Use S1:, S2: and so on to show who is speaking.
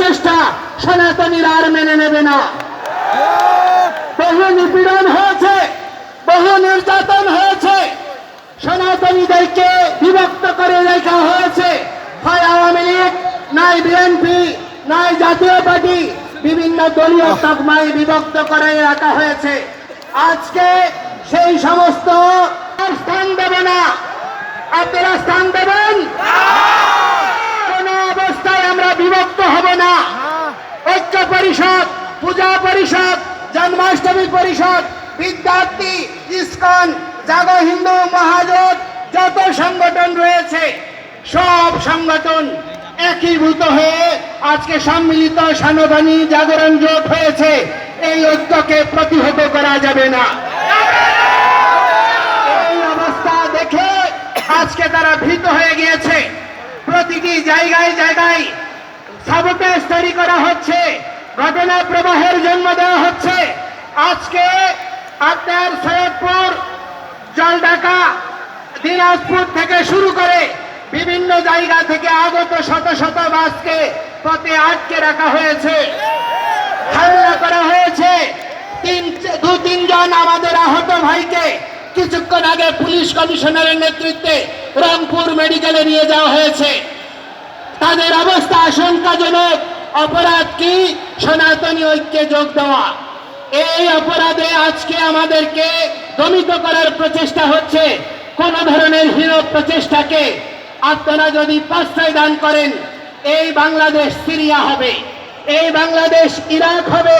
S1: প্রচেষ্টা সনাতনীরা আর মেনে নেবে না। বহু নিপীড়ন হয়েছে, বহু নির্যাতন হয়েছে। সনাতনীদেরকে বিভক্ত করে রেখা হয়েছে। হয় আওয়ামী লীগ, নাই বিএনপি, নাই জাতীয় পার্টি, বিভিন্ন দলীয় তকমায় বিভক্ত করে রাখা হয়েছে। আজকে সেই সমস্ত স্থান দেবে না। আপনারা স্থান দেবেন কোন অবস্থায় আমরা বিভক্ত হব না ঐক্য পরিষদ, পূজা পরিষদ, জন্মাষ্টমী পরিষদ, বিদ্যার্থী, ইস্কন, জাগো হিন্দু মহাজোট, যত সংগঠন রয়েছে, সব সংগঠন একীভূত হয়ে আজকে সম্মিলিত সানবানী জাগরণ জোট হয়েছে। এই ঐক্যকে প্রতিহত করা যাবে না। এই অবস্থা দেখে আজকে তারা ভীত হয়ে গিয়েছে। প্রতিটি জায়গায় জায়গায় সাবোটেজ তৈরি করা ঘটনা প্রবাহের জন্ম দেওয়া হচ্ছে। আজকে আপনার সৈয়দপুর, জলঢাকা, দিনাজপুর থেকে শুরু করে বিভিন্ন জায়গা থেকে আগত শত শত বাসকে পথে আটকে রাখা হয়েছে। হামলা করা হয়েছে। তিন, দু, তিনজন আমাদের আহত ভাইকে কিছুক্ষণ আগে পুলিশ কমিশনারের নেতৃত্বে রংপুর মেডিকেলে নিয়ে যাওয়া হয়েছে। তাদের অবস্থা আশঙ্কাজনক। অপরাধ কি? সনাতনী ঐক্যে যোগ দেওয়া। এই অপরাধে আজকে আমাদেরকে দমিত করার প্রচেষ্টা হচ্ছে। কোন ধরনের হিরো প্রচেষ্টাকে আপনারা যদি প্রশ্রয় দান করেন, এই বাংলাদেশ সিরিয়া হবে, এই বাংলাদেশ ইরাক হবে।